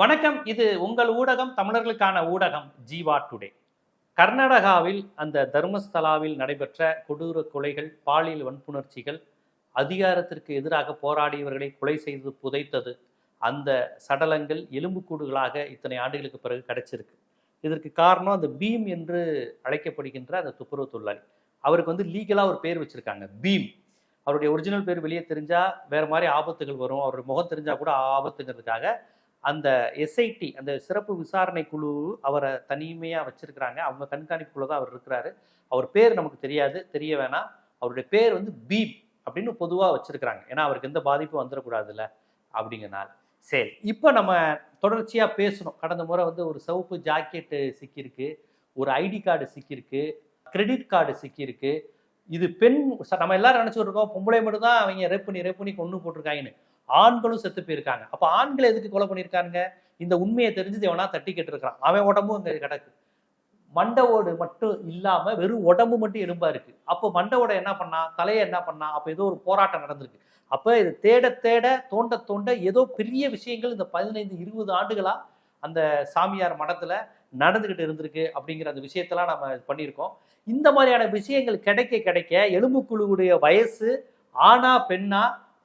வணக்கம். இது உங்கள் ஊடகம் தமிழர்களுக்கான ஊடகம் ஜீவா டுடே. கர்நாடகாவில் அந்த தர்மஸ்தலாவில் நடைபெற்ற கொடூர கொலைகள் பாலியல் வன்புணர்ச்சிகள் அதிகாரத்திற்கு எதிராக போராடியவர்களை கொலை செய்து புதைத்தது அந்த சடலங்கள் எலும்புக்கூடுகளாக இத்தனை ஆண்டுகளுக்கு பிறகு கிடைச்சிருக்கு. இதற்கு காரணம் அந்த பீம் என்று அழைக்கப்படுகின்ற அந்த துப்புரவு தொழிலாளி. அவருக்கு வந்து லீகலாக ஒரு பேர் வச்சுருக்காங்க பீம். அவருடைய ஒரிஜினல் பேர் வெளியே தெரிஞ்சால் வேறு மாதிரி ஆபத்துகள் வரும். அவருடைய முகம் தெரிஞ்சால் கூட ஆபத்துங்கிறதுக்காக அந்த எஸ்ஐடி அந்த சிறப்பு விசாரணை குழு அவரை தனிமையாக வச்சிருக்கிறாங்க. அவங்க கண்காணிப்புக்குள்ள தான் அவர் இருக்கிறாரு. அவர் பேர் நமக்கு தெரியாது தெரிய வேணாம். அவருடைய பேர் வந்து பீம் அப்படின்னு பொதுவாக வச்சிருக்கிறாங்க. ஏன்னா அவருக்கு எந்த பாதிப்பும் வந்துடக்கூடாதுல்ல அப்படிங்கிறனால. சரி இப்போ நம்ம தொடர்ச்சியாக பேசணும். கடந்த முறை வந்து ஒரு சிவப்பு ஜாக்கெட்டு சிக்கியிருக்கு ஒரு ஐடி கார்டு சிக்கியிருக்கு கிரெடிட் கார்டு சிக்கியிருக்கு. இது பெண் நம்ம எல்லாரும் நினைச்சிட்டு இருக்கோம் பொம்பளை மட்டும் தான் அவங்க ரேப் பண்ணி ரேப் பண்ணி கொண்டு போட்டிருக்காங்கன்னு. ஆண்களும் செத்து போயிருக்காங்க. அப்ப ஆண்களை எதுக்கு கொலை பண்ணியிருக்காங்க இந்த உண்மையை தெரிஞ்சது எவனா தட்டி கேட்டிருக்கான் அவன் உடம்பும் அங்க கிடக்கு. மண்டவோடு மட்டும் இல்லாம வெறும் உடம்பு மட்டும் எலும்பா இருக்கு. அப்போ மண்டவோட என்ன பண்ணா? தலையை என்ன பண்ணா? அப்ப ஏதோ ஒரு போராட்டம் நடந்திருக்கு. அப்ப இது தேட தேட தோண்ட தோண்ட ஏதோ பெரிய விஷயங்கள் இந்த பதினைந்து இருபது ஆண்டுகளா அந்த சாமியார் மடத்துல நடந்துகிட்டு இருந்திருக்கு அப்படிங்கிற அந்த விஷயத்தெல்லாம் நம்ம பண்ணியிருக்கோம். இந்த மாதிரியான விஷயங்கள் கிடைக்க கிடைக்க எலும்புக்குழுவுடைய வயசு ஆனா பெண்ணா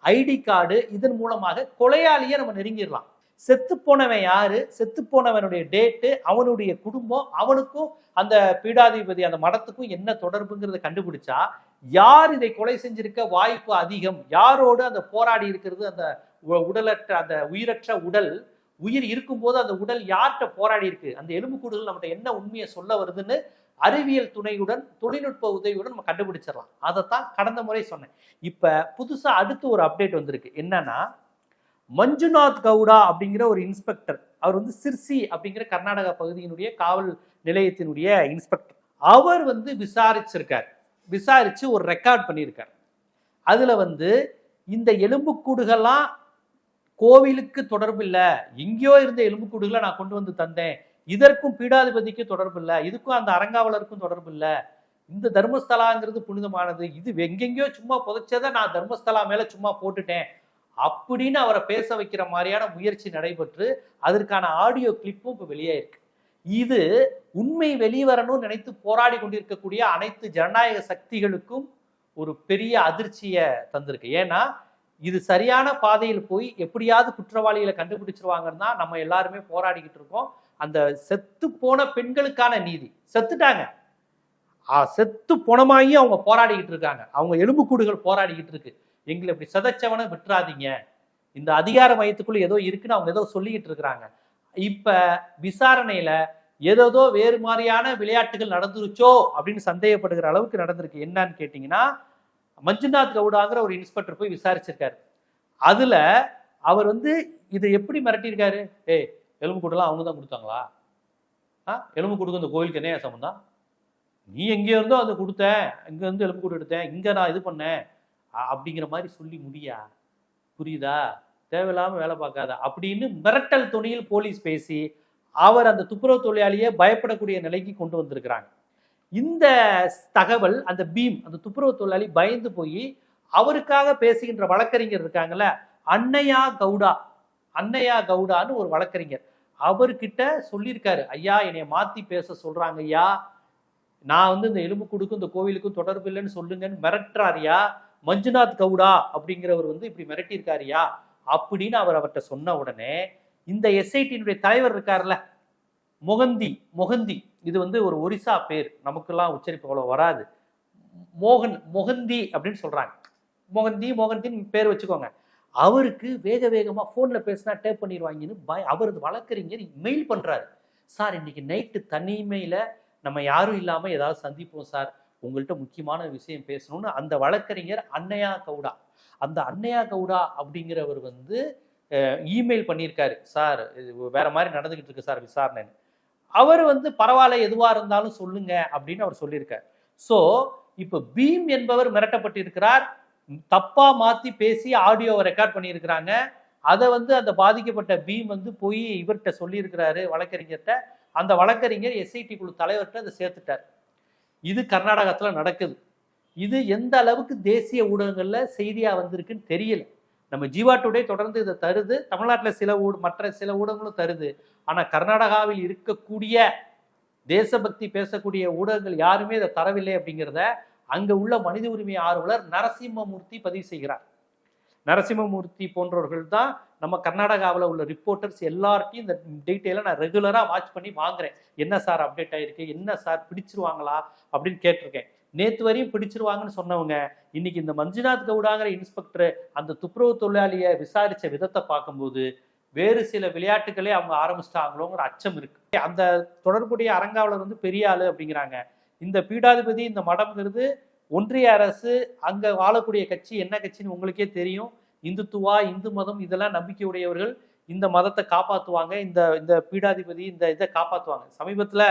ஐடி கார்டு இதன் மூலமாக கொலையாளியை நம்ம நெருங்கிடலாம். செத்து போனவன் யாரு? செத்து போனவனுடைய டேட்டு அவனுடைய குடும்பம் அவனுக்கும் அந்த பீடாதிபதி அந்த மடத்துக்கும் என்ன தொடர்புங்கிறத கண்டுபிடிச்சா யார் இதை கொலை செஞ்சிருக்க வாய்ப்பு அதிகம்? யாரோடு அந்த போராடி இருக்கிறது? அந்த உ- உடலற்ற அந்த உயிரற்ற உடல் உயிர் இருக்கும்போது அந்த உடல் யார்கிட்ட போராடி இருக்கு அந்த எலும்புக்கூடுகள் நம்மகிட்ட என்ன உண்மையை சொல்ல வருதுன்னு அறிவியல் துணையுடன் தொழில்நுட்ப உதவியுடன் நம்ம கண்டுபிடிச்சிடலாம். அதைத்தான் கடந்த முறை சொன்னேன். இப்ப புதுசா அடுத்து ஒரு அப்டேட் வந்திருக்கு. என்னன்னா மஞ்சுநாத் கவுடா அப்படிங்கிற ஒரு இன்ஸ்பெக்டர் அவர் வந்து சிர்சி அப்படிங்கிற கர்நாடகா பகுதியினுடைய காவல் நிலையத்தினுடைய இன்ஸ்பெக்டர் அவர் வந்து விசாரிச்சிருக்கார். விசாரிச்சு ஒரு ரெக்கார்ட் பண்ணியிருக்கார். அதுல வந்து இந்த எலும்புக்கூடுகள்லாம் கோவிலுக்கு தொடர்பு இல்லை. எங்கேயோ இருந்த எலும்புக்கூடுகளை நான் கொண்டு வந்து தந்தேன். இதற்கும் பீடாதிபதிக்கு தொடர்பு இல்லை. இதுக்கும் அந்த அரங்காவலருக்கும் தொடர்பு இல்லை. இந்த தர்மஸ்தலாங்கிறது புனிதமானது. இது எங்கெங்கேயோ சும்மா புதைச்சதை நான் தர்மஸ்தலா மேல சும்மா போட்டுட்டேன். அப்படின்னு அவரை பேச வைக்கிற மாதிரியான முயற்சி நடைபெற்று அதற்கான ஆடியோ கிளிப்பும் இப்போ வெளியாயிருக்கு. இது உண்மை வெளிவரணும்னு நினைத்து போராடி கொண்டிருக்கக்கூடிய அனைத்து ஜனநாயக சக்திகளுக்கும் ஒரு பெரிய அதிர்ச்சியை தந்திருக்கு. ஏன்னா இது சரியான பாதையில் போய் எப்படியாவது குற்றவாளிகளை கண்டுபிடிச்சிருவாங்கன்னு தான் நம்ம எல்லாருமே போராடிக்கிட்டு இருக்கோம். அந்த செத்து போன பெண்களுக்கான நீதி. செத்துட்டாங்க. செத்து போனமாயும் அவங்க போராடிக்கிட்டு இருக்காங்க. அவங்க எலும்புக்கூடுகள் போராடிக்கிட்டு இருக்கு. எங்களை இப்படி சிதைச்சவனை விட்டுறாதீங்க. இந்த அதிகார மையத்துக்குள்ள ஏதோ இருக்குன்னு அவங்க ஏதோ சொல்லிக்கிட்டு இருக்கிறாங்க. இப்ப விசாரணையில ஏதேதோ வேறு மாதிரியான விளையாட்டுகள் நடந்துருச்சோ அப்படின்னு சந்தேகப்படுகிற அளவுக்கு நடந்திருக்கு. என்னன்னு கேட்டீங்கன்னா மஞ்சுநாத் கவுடாங்கிற ஒரு இன்ஸ்பெக்டர் போய் விசாரிச்சிருக்காரு. அதுல அவர் வந்து இதை எப்படி மிரட்டியிருக்காரு? ஏய் எலும்பு கூடலாம் அவங்க தான் கொடுத்தாங்களா? ஆ எலும்பு கொடுக்க இந்த கோயிலுக்கு என்ன சம்பந்தம்? நீ எங்கே இருந்தோ அதை கொடுத்தேன். இங்க இருந்து எலும்பு கூடு எடுத்தேன். இங்கே நான் இது பண்ணேன். அப்படிங்கிற மாதிரி சொல்லி முடியா? புரியுதா? தேவையில்லாம வேலை பார்க்காத. அப்படின்னு மிரட்டல் துணியில் போலீஸ் பேசி அவர் அந்த துப்புரவு தொழிலாளியை பயப்படக்கூடிய நிலைக்கு கொண்டு வந்திருக்கிறாங்க. இந்த தகவல் அந்த பீம் அந்த துப்புரவு தொழிலாளி பயந்து போய் அவருக்காக பேசுகின்ற வழக்கறிஞர் இருக்காங்கல்ல அன்னையா கவுடா அன்னையா கவுடான்னு ஒரு வழக்கறிஞர். அவர்கிட்ட சொல்லியிருக்காரு ஐயா என்னைய மாத்தி பேச சொல்றாங்க ஐயா. நான் வந்து இந்த எலும்புக்கூடுக்கும் இந்த கோவிலுக்கும் தொடர்பு இல்லைன்னு சொல்லுங்கன்னு மிரட்டுறாருயா மஞ்சுநாத் கவுடா அப்படிங்கிறவர் வந்து இப்படி மிரட்டியிருக்காருயா அப்படின்னு அவர் அவர்கிட்ட சொன்ன உடனே இந்த எஸ்ஐடியினுடைய தலைவர் இருக்கார்ல மொகந்தி மொகந்தி இது வந்து ஒரு ஒரிசா பேர். நமக்கெல்லாம் உச்சரிப்பு அவ்வளோ வராது. மோகன் மொகந்தி அப்படின்னு சொல்கிறாங்க மொகந்தி மொகந்தின்னு பேர் வச்சுக்கோங்க. அவருக்கு வேக வேகமாக ஃபோனில் பேசினா டேப் பண்ணிடுவாங்கன்னு பய அவரது வழக்கறிஞர் மெயில் பண்ணுறாரு சார் இன்னைக்கு நைட்டு தனிமையில் நம்ம யாரும் இல்லாமல் ஏதாவது சந்திப்போம் சார். உங்கள்கிட்ட முக்கியமான விஷயம் பேசணும்னு அந்த வழக்கறிஞர் அன்னையா கவுடா. அந்த அன்னையா கவுடா அப்படிங்கிறவர் வந்து இமெயில் பண்ணியிருக்காரு. சார் இது வேற மாதிரி நடந்துகிட்டு இருக்கு சார் விசாரணைன்னு. அவர் வந்து பரவாயில்ல எதுவா இருந்தாலும் சொல்லுங்க அப்படின்னு அவர் சொல்லியிருக்கார். ஸோ இப்போ பீம் என்பவர் மிரட்டப்பட்டிருக்கிறார். தப்பா மாத்தி பேசி ஆடியோவை ரெக்கார்ட் பண்ணியிருக்கிறாங்க. அதை வந்து அந்த பாதிக்கப்பட்ட பீம் வந்து போய் இவர்கிட்ட சொல்லியிருக்கிறாரு வழக்கறிஞர்கிட்ட. அந்த வழக்கறிஞர் எஸ்ஐடி குழு தலைவர்கிட்ட அதை சேர்த்துட்டார். இது கர்நாடகத்துல நடக்குது. இது எந்த அளவுக்கு தேசிய ஊடகங்கள்ல செய்தியா வந்திருக்குன்னு தெரியல. நம்ம ஜீவா டுடே தொடர்ந்து இதை தருது. தமிழ்நாட்டில் சில ஊ மற்ற சில ஊடகங்களும் தருது. ஆனால் கர்நாடகாவில் இருக்கக்கூடிய தேசபக்தி பேசக்கூடிய ஊடகங்கள் யாருமே இதை தரவில்லை அப்படிங்கிறத அங்கே உள்ள மனித உரிமை ஆர்வலர் நரசிம்மமூர்த்தி பதிவு செய்கிறார். நரசிம்மமூர்த்தி போன்றவர்கள் தான் நம்ம கர்நாடகாவில் உள்ள ரிப்போர்ட்டர்ஸ் எல்லார்ட்டையும் இந்த டீட்டெயிலை நான் ரெகுலராக வாட்ச் பண்ணி வாங்குறேன். என்ன சார் அப்டேட் ஆகிருக்கு என்ன சார் பிடிச்சிருவாங்களா? அப்படின்னு கேட்டிருக்கேன். நேற்று வரையும் பிடிச்சிருவாங்கன்னு சொன்னவங்க இன்னைக்கு இந்த மஞ்சுநாத் கவுடாங்கிற இன்ஸ்பெக்டர் அந்த துப்புரவு தொழிலாளியை விசாரித்த விதத்தை பார்க்கும்போது வேறு சில விளையாட்டுகளே அவங்க ஆரம்பிச்சிட்டாங்களோங்கிற அச்சம் இருக்கு. அந்த தொடர்புடைய அரங்காவலர் வந்து பெரிய ஆளு அப்படிங்கிறாங்க. இந்த பீடாதிபதி இந்த மடம்ங்கிறது ஒன்றிய அரசு அங்க வாழக்கூடிய கட்சி என்ன கட்சின்னு உங்களுக்கே தெரியும். இந்துத்துவா இந்து மதம் இதெல்லாம் நம்பிக்கையுடையவர்கள் இந்த மதத்தை காப்பாத்துவாங்க. இந்த இந்த பீடாதிபதி இந்த இதை காப்பாத்துவாங்க. சமீபத்துல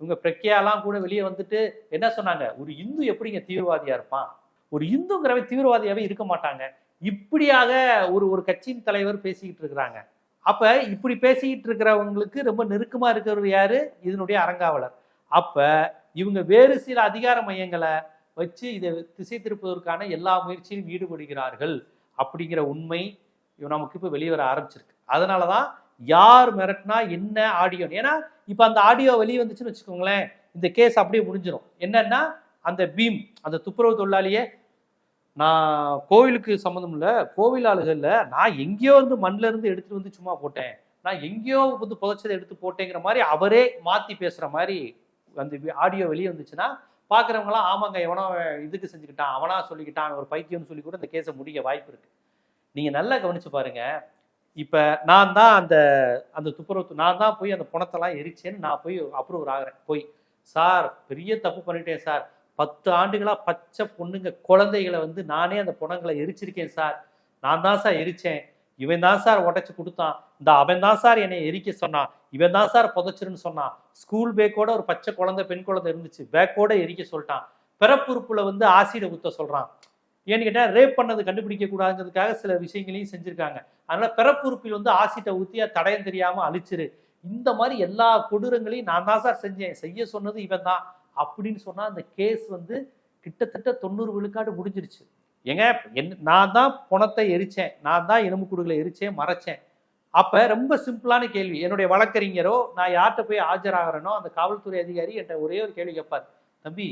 இவங்க பிரக்யாலாம் கூட வெளியே வந்துட்டு என்ன சொன்னாங்க? ஒரு இந்து எப்படிங்க தீவிரவாதியா இருப்பான்? ஒரு இந்துங்கிறவன் தீவிரவாதியாவே இருக்க மாட்டாங்க. இப்படியாக ஒரு ஒரு கட்சியின் தலைவர் பேசிக்கிட்டு இருக்கிறாங்க. அப்ப இப்படி பேசிக்கிட்டு இருக்கிறவங்களுக்கு ரொம்ப நெருக்கமா இருக்கிறவர் யாரு? இதனுடைய அரங்காவலர் அப்ப இவங்க வேறு சில அதிகார மையங்களை வச்சு இதை திசை திருப்பதற்கான எல்லா முயற்சியிலும் ஈடுபடுகிறார்கள் அப்படிங்கிற உண்மை நமக்கு இப்போ வெளியே வர ஆரம்பிச்சிருக்கு. அதனால தான் யார் மிரட்டினா என்ன ஆடியோ ஏன்னா இப்போ அந்த ஆடியோ வெளியே வந்துச்சுன்னு வச்சுக்கோங்களேன் இந்த கேஸ் அப்படியே முடிஞ்சிடும் என்னன்னா அந்த பீம் அந்த துப்புரவு தொழிலாளியை நான் கோவிலுக்கு சம்மந்தம் இல்லை கோவில் ஆளுகளில் நான் எங்கேயோ இருந்து மண்ணில் இருந்து எடுத்துட்டு வந்து சும்மா போட்டேன். நான் எங்கேயோ வந்து புதைச்சதை எடுத்து போட்டேங்கிற மாதிரி அவரே மாற்றி பேசுகிற மாதிரி அந்த ஆடியோ வெளியே வந்துச்சுன்னா பார்க்குறவங்களாம் ஆமாங்க எவனோ இதுக்கு செஞ்சுக்கிட்டான் அவனா சொல்லிக்கிட்டான் ஒரு பைத்தியம்னு சொல்லி கூட இந்த கேஸை முடிக்க வாய்ப்பு இருக்கு. நீங்கள் நல்லா கவனிச்சு பாருங்க. இப்போ நான் தான் அந்த அந்த துப்புரவு நான் தான் போய் அந்த பணத்தெல்லாம் எரிச்சேன்னு நான் போய் அப்ரூவர் ஆகிறேன். போய் சார் பெரிய தப்பு பண்ணிட்டேன் சார். பத்து ஆண்டுகளாக பச்சை பொண்ணுங்க குழந்தைகளை வந்து நானே அந்த பொணங்களை எரிச்சிருக்கேன் சார். நான் தான் சார் எரிச்சேன். இவன் தான் சார் உடச்சி கொடுத்தான். இந்த அவன் தான் சார் என்னை எரிக்க சொன்னான். இவன் தான் சார் புதைச்சிருன்னு சொன்னான். ஸ்கூல் பேக்கோட ஒரு பச்சை குழந்தை பெண் குழந்தை இருந்துச்சு. பேக்கோட எரிக்க சொல்லிட்டான். பிறப்புறுப்புல வந்து ஆசிட குத்த சொல்றான். ஏன்னு கேட்டால் ரேப் பண்ணது கண்டுபிடிக்க கூடாதுங்கிறதுக்காக சில விஷயங்களையும் செஞ்சுருக்காங்க. அதனால பிறப்புறுப்பில் வந்து ஆசிட்டை ஊற்றியா அது தடயம் அழிச்சிரு. இந்த மாதிரி எல்லா கொடூரங்களையும் நான் தான் சார் செஞ்சேன். செய்ய சொன்னது இவன் தான். அப்படின்னு சொன்னால் அந்த கேஸ் வந்து கிட்டத்தட்ட தொண்ணூறு விழுக்காடு முடிஞ்சிருச்சு. ஏங்க என் நான் தான் பணத்தை எரிச்சேன். நான் தான் எலும்பு கூடுகளை எரிச்சேன் மறைச்சேன். அப்போ ரொம்ப சிம்பிளான கேள்வி. என்னுடைய வழக்கறிஞரோ நான் யார்கிட்ட போய் ஆஜராகிறேனோ அந்த காவல்துறை அதிகாரி என்கிட்ட ஒரே ஒரு கேள்வி கேட்பார். தம்பி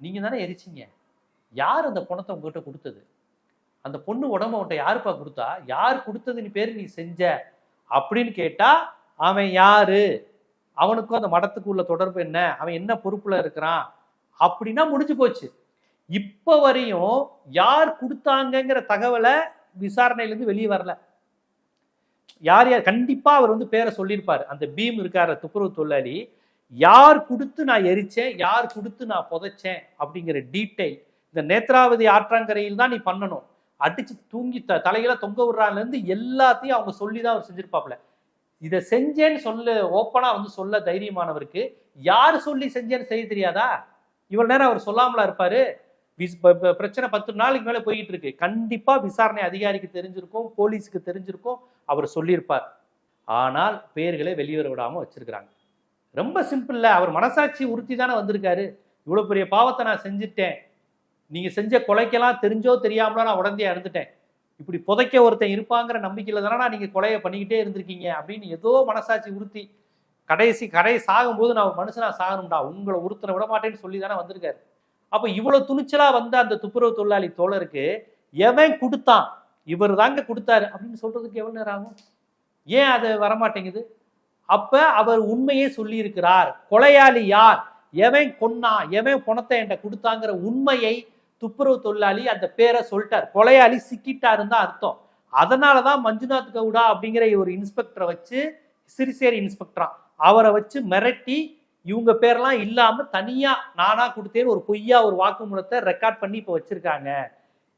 நீங்கள் தானே எரிச்சீங்க? யார் அந்த பணத்தை உங்ககிட்ட கொடுத்தது? அந்த பொண்ணு உடம்ப உன்ட்ட யாருப்பா கொடுத்தா? யார் கொடுத்ததுன்னு பேர் நீ செஞ்ச? அப்படின்னு கேட்டால் அவன் யாரு? அவனுக்கும் அந்த மடத்துக்கு உள்ள தொடர்பு என்ன? அவன் என்ன பொறுப்புல இருக்கிறான்? அப்படின்னா முடிஞ்சு போச்சு. இப்ப வரையும் யார் கொடுத்தாங்கங்கிற தகவலை விசாரணையிலேருந்து வெளியே வரல. யார் யார்? கண்டிப்பா அவர் வந்து பேரை சொல்லியிருப்பார். அந்த பீம் இருக்கார துப்புரவு தொழிலாளி யார் கொடுத்து நான் எரிச்சேன்? யார் கொடுத்து நான் புதைச்சேன்? அப்படிங்கிற டீட்டெயில். இந்த நேத்ராவதி ஆற்றாங்கரையில் தான் நீ பண்ணணும். அடிச்சு தூங்கி த தலையில தொங்க விடுறான்லேருந்து எல்லாத்தையும் அவங்க சொல்லி தான் அவர் செஞ்சிருப்பாப்ல இதை செஞ்சேன்னு சொல்லு ஓப்பனாக வந்து சொல்ல தைரியமானவருக்கு யார் சொல்லி செஞ்சேன்னு செய்ய தெரியாதா? இவ்வளோ நேரம் அவர் சொல்லாமலா இருப்பார். விஸ்- பிரச்சனை பத்து நாளைக்கு மேலே போயிட்டு இருக்கு. கண்டிப்பாக விசாரணை அதிகாரிக்கு தெரிஞ்சிருக்கும் போலீஸுக்கு தெரிஞ்சிருக்கும் அவர் சொல்லியிருப்பார். ஆனால் பேர்களை வெளிவர விடாமல் வச்சிருக்கிறாங்க. ரொம்ப சிம்பிள்ல அவர் மனசாட்சி உறுத்தி தானே வந்திருக்காரு. இவ்வளோ பெரிய பாவத்தை நான் செஞ்சுட்டேன். நீங்கள் செஞ்ச கொலைக்கெல்லாம் தெரிஞ்சோ தெரியாமலோ நான் உடனே இருந்துட்டேன் இப்படி புதைக்க ஒருத்தன் இருப்பாங்கிற நம்பிக்கையில் தானே நீங்கள் கொலையை பண்ணிக்கிட்டே இருந்திருக்கீங்க அப்படின்னு ஏதோ மனசாட்சி உறுத்தி கடைசி கடை சாகும்போது நான் மனுஷனாக சாகணும்டா உங்களை ஒருத்தனை விட மாட்டேன்னு சொல்லி தானே வந்திருக்காரு. அப்போ இவ்வளோ துணிச்சலாக வந்த அந்த துப்புரவு தொழிலாளி தோழருக்கு எவன் கொடுத்தான்? இவர் தாங்க கொடுத்தாரு அப்படின்னு சொல்கிறதுக்கு எவ்வளோ நேரம் ஆகும்? ஏன் அது வரமாட்டேங்குது? அப்போ அவர் உண்மையே சொல்லியிருக்கிறார் கொலையாளி யார்? எவன் கொன்னா எவன் பணத்தை என்கிட்ட கொடுத்தாங்கிற உண்மையை துப்புரவு தொழிலாளி அந்த பேரை சொல்லிட்டார். கொலையாளி சிக்கிட்டாருன்னு தான் அர்த்தம். அதனாலதான் மஞ்சுநாத் கவுடா அப்படிங்கிற ஒரு இன்ஸ்பெக்டரை வச்சு சிறிசேரி இன்ஸ்பெக்டரா. அவரை வச்சு மிரட்டி இவங்க பேரெல்லாம் இல்லாம தனியா நானா கொடுத்தேன்னு ஒரு பொய்யா ஒரு வாக்குமூலத்தை ரெக்கார்ட் பண்ணி இப்போ வச்சிருக்காங்க.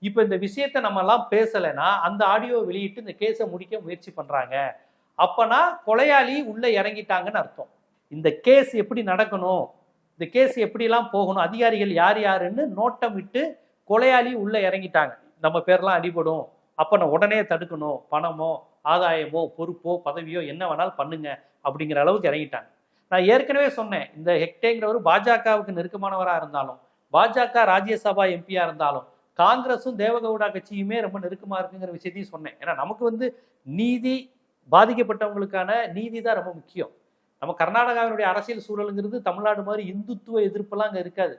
இப்போ இந்த விஷயத்த நம்ம எல்லாம் பேசலைன்னா அந்த ஆடியோ வெளியிட்டு இந்த கேஸை முடிக்க முயற்சி பண்றாங்க. அப்பனா கொலையாளி உள்ள இறங்கிட்டாங்கன்னு அர்த்தம். இந்த கேஸ் எப்படி நடக்கணும்? இந்த கேஸ் எப்படிலாம் போகணும் அதிகாரிகள் யார் யாருன்னு நோட்டம் விட்டு கொலையாளி உள்ளே இறங்கிட்டாங்க. நம்ம பேர்லாம் அடிபடும். அப்போ நான் உடனே தடுக்கணும். பணமோ ஆதாயமோ பொறுப்போ பதவியோ என்ன வேணாலும் பண்ணுங்க அப்படிங்கிற அளவுக்கு இறங்கிட்டாங்க. நான் ஏற்கனவே சொன்னேன் இந்த ஹெக்டேங்கிறவர் பாஜகவுக்கு நெருக்கமானவராக இருந்தாலும் பாஜக ராஜ்யசபா எம்பியாக இருந்தாலும் காங்கிரஸும் தேவகவுடா கட்சியுமே ரொம்ப நெருக்கமாக இருக்குங்கிற விஷயத்தையும் சொன்னேன். ஏன்னா நமக்கு வந்து நீதி பாதிக்கப்பட்டவங்களுக்கான நீதி தான் ரொம்ப முக்கியம். நம்ம கர்நாடகாவினுடைய அரசியல் சூழலுங்கிறது தமிழ்நாடு மாதிரி இந்துத்துவ எதிர்ப்பெல்லாம் அங்கே இருக்காது.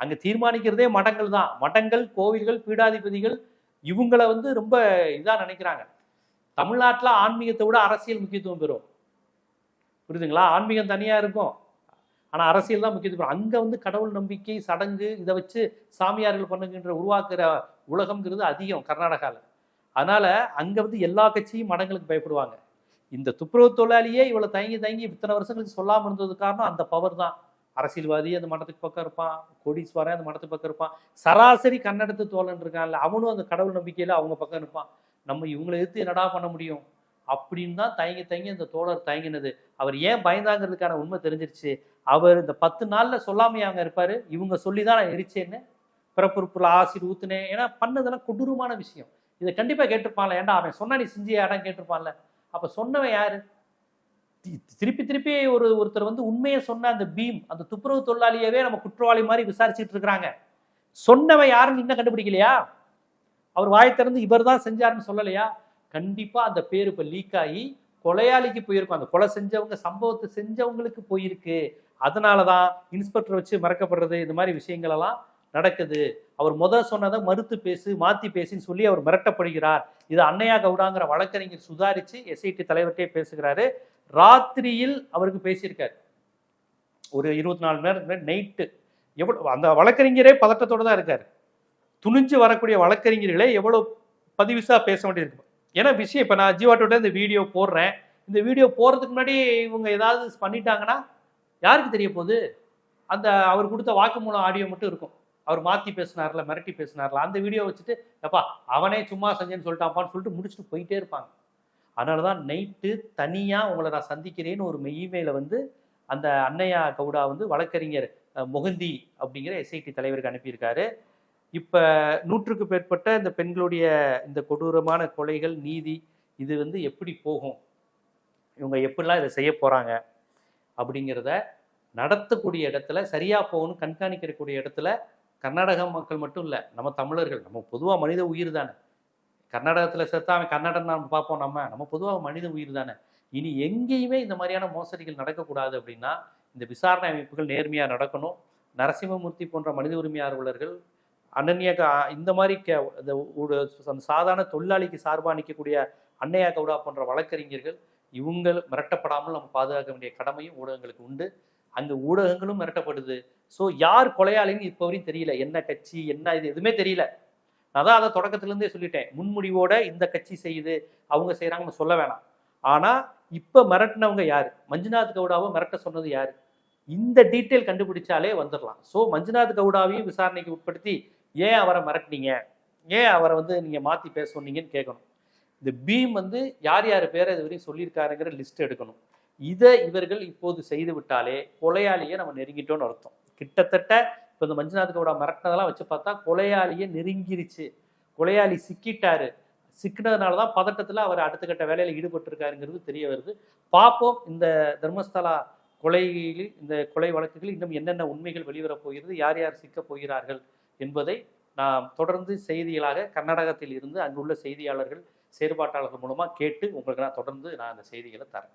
அங்கே தீர்மானிக்கிறதே மடங்கள் தான். மடங்கள் கோவில்கள் பீடாதிபதிகள் இவங்களை வந்து ரொம்ப இதாக நினைக்கிறாங்க. தமிழ்நாட்டில் ஆன்மீகத்தை விட அரசியல் முக்கியத்துவம் பெறும். புரியுதுங்களா? ஆன்மீகம் தனியாக இருக்கும். ஆனால் அரசியல் தான் முக்கியத்துவம் அங்கே வந்து கடவுள் நம்பிக்கை சடங்கு இதை வச்சு சாமியார்கள் பண்ணுகின்ற உருவாக்குற உலகம்ங்கிறது அதிகம் கர்நாடகாவில் அதனால் அங்கே வந்து எல்லா கட்சியும் மடங்களுக்கு பயப்படுவாங்க. இந்த துப்புரவு தொழிலாளியே இவ்வளோ தயங்கி தயங்கி இத்தனை வருஷங்களுக்கு சொல்லாமல் இருந்தது காரணம் அந்த பவர் தான். அரசியல்வாதி அந்த மடத்துக்கு பக்கம் இருப்பான். கோடீஸ்வரன் அந்த மடத்துக்கு பக்கம் இருப்பான். சராசரி கண்ணெடுத்து தோழன் இருக்கான்ல அவனும் அந்த கடவுள் நம்பிக்கையில் அவங்க பக்கம் இருப்பான். நம்ம இவங்களை எதிர்த்து என்னடா பண்ண முடியும்? அப்படின்னு தான் தயங்கி தயங்கி அந்த தோழர் தயங்கினது. அவர் ஏன் பயந்தாங்கிறதுக்கான உண்மை தெரிஞ்சிருச்சு. அவர் இந்த பத்து நாளில் சொல்லாமையே அவங்க இருப்பார். இவங்க சொல்லி தான் நான் எரிச்சேன்னு பிறப்புறுப்புல ஆசிர் ஊத்துனேன். ஏன்னா பண்ணதெல்லாம் கொடூரமான விஷயம். இதை கண்டிப்பாக கேட்டிருப்பான்ல. ஏன்டா அவன் சொன்னா நீ செஞ்சியாடான்னு கேட்டிருப்பான்ல. அப்ப சொன்னவன் யாரு? தி- திருப்பி திருப்பி ஒரு ஒருத்தர் வந்து உண்மையை சொன்ன அந்த பீம் அந்த துப்புரவு தொழிலாளியவே நம்ம குற்றவாளி மாதிரி விசாரிச்சுட்டு இருக்கிறாங்க. சொன்னவன் யாருன்னு இன்னும் கண்டுபிடிக்கலையா? அவர் வாய் திறந்து இவர் தான் செஞ்சாருன்னு சொல்லலையா? கண்டிப்பா அந்த பேர் இப்ப லீக் ஆகி கொலையாளிக்கு போயிருக்கும். அந்த கொலை செஞ்சவங்க சம்பவத்தை செஞ்சவங்களுக்கு போயிருக்கு. அதனாலதான் இன்ஸ்பெக்டர் வச்சு மறக்கப்படுறது இந்த மாதிரி விஷயங்கள் எல்லாம் நடக்குது. அவர் முதல் சொன்னதை மறுத்து பேசு மாத்தி பேசின்னு சொல்லி அவர் மிரட்டப்படுகிறார். இது அன்னையா கவுடாங்கிற வழக்கறிஞர் சுதாரிச்சு எஸ்ஐடி தலைவர்கிட்டே பேசுகிறாரு. ராத்திரியில் அவருக்கு பேசியிருக்காரு. ஒரு இருபத்தி நாலு மணி நேரம் நைட்டு எவ்வளோ அந்த வழக்கறிஞரே பதட்டத்தோட தான் இருக்காரு. துணிஞ்சு வரக்கூடிய வழக்கறிஞர்களே எவ்வளோ பதிவிசாக பேச வேண்டியிருக்கு. ஏன்னா விஷயம் இப்போ நான் ஜீவாட்டோட இந்த வீடியோ போடுறேன். இந்த வீடியோ போடுறதுக்கு முன்னாடி இவங்க ஏதாவது பண்ணிட்டாங்கன்னா யாருக்கு தெரிய போகுது? அந்த அவர் கொடுத்த வாக்குமூலம் ஆடியோ மட்டும் இருக்கும். அவர் மாற்றி பேசினார்ல மிரட்டி பேசினார்ல அந்த வீடியோ வச்சுட்டு எப்பா அவனே சும்மா செஞ்சேன்னு சொல்லிட்டாப்பான்னு சொல்லிட்டு முடிச்சுட்டு போயிட்டே இருப்பாங்க. அதனால தான் நைட்டு தனியாக உங்களை நான் சந்திக்கிறேன்னு ஒரு இமெயிலை வந்து அந்த அன்னையா கவுடா வந்து வழக்கறிஞர் முகந்தி மொகந்தி அப்படிங்கிற எஸ்ஐடி தலைவருக்கு அனுப்பியிருக்காரு. இப்போ நூற்றுக்கு மேற்பட்ட இந்த பெண்களுடைய இந்த கொடூரமான கொலைகள் நீதி இது வந்து எப்படி போகும்? இவங்க எப்படிலாம் இதை செய்ய போகிறாங்க அப்படிங்கிறத நடத்தக்கூடிய இடத்துல சரியாக போகணும் கண்காணிக்கக்கூடிய இடத்துல கர்நாடக மக்கள் மட்டும் இல்லை நம்ம தமிழர்கள் நம்ம பொதுவாக மனித உயிர் தானே. கர்நாடகத்தில் சேர்த்தா அவன் கன்னடம் நம்ம பார்ப்போம் நம்ம. நம்ம பொதுவாக மனித உயிர் தானே. இனி எங்கேயுமே இந்த மாதிரியான மோசடிகள் நடக்கக்கூடாது அப்படின்னா இந்த விசாரணை அமைப்புகள் நேர்மையாக நடக்கணும். நரசிம்மமூர்த்தி போன்ற மனித உரிமை ஆர்வலர்கள் அனன்ய க- இந்த மாதிரி க இந்த ஒரு அந்த சாதாரண தொழிலாளிக்கு சார்பாக நிற்கக்கூடிய அன்னையா கவுடா போன்ற வழக்கறிஞர்கள் இவங்கள் மிரட்டப்படாமல் நம்ம பாதுகாக்க வேண்டிய கடமையும் ஊடகங்களுக்கு உண்டு. அங்கே ஊடகங்களும் மிரட்டப்படுது. ஸோ யார் கொலையாளின்னு இப்போ வரையும் தெரியல. என்ன கட்சி என்ன இது எதுவுமே தெரியல. நான் தான் அதை தொடக்கத்துலேருந்தே சொல்லிட்டேன். முன்முடிவோட இந்த கட்சி செய்யுது அவங்க செய்கிறாங்கன்னு சொல்ல வேணாம். ஆனால் இப்போ மிரட்டினவங்க யார்? மஞ்சுநாத் கவுடாவை மிரட்ட சொன்னது யார்? இந்த டீட்டெயில் கண்டுபிடிச்சாலே வந்துடலாம். ஸோ மஞ்சுநாத் கவுடாவையும் விசாரணைக்கு உட்படுத்தி ஏன் அவரை மிரட்டினீங்க? ஏன் அவரை வந்து நீங்கள் மாற்றி பேச சொன்னீங்கன்னு கேட்கணும். இந்த பீம் வந்து யார் யார் பேரை இது வரையும் சொல்லியிருக்காருங்கிற லிஸ்ட் எடுக்கணும். இதை இவர்கள் இப்போது செய்து விட்டாலே கொலையாளியை நம்ம நெருங்கிட்டோம்னு அர்த்தம். கிட்டத்தட்ட இப்போ இந்த மஞ்சுநாத் கவுடா மிரட்டினதெல்லாம் வச்சு பார்த்தா கொலையாளியை நெருங்கிருச்சு. கொலையாளி சிக்கிட்டாரு. சிக்கினதுனால தான் பதட்டத்தில் அவர் அடுத்த கட்ட வேலையில் ஈடுபட்டிருக்காருங்கிறது தெரிய வருது. பார்ப்போம். இந்த தர்மஸ்தலா கொலையில் இந்த கொலை வழக்குகள் இன்னும் என்னென்ன உண்மைகள் வெளிவரப் போகிறது யார் யார் சிக்கப் போகிறார்கள் என்பதை நாம் தொடர்ந்து செய்திகளாக கர்நாடகத்தில் இருந்து அங்குள்ள செய்தியாளர்கள் செயற்பாட்டாளர்கள் மூலமாக கேட்டு உங்களுக்கு நான் தொடர்ந்து நான் அந்த செய்திகளை தரேன்.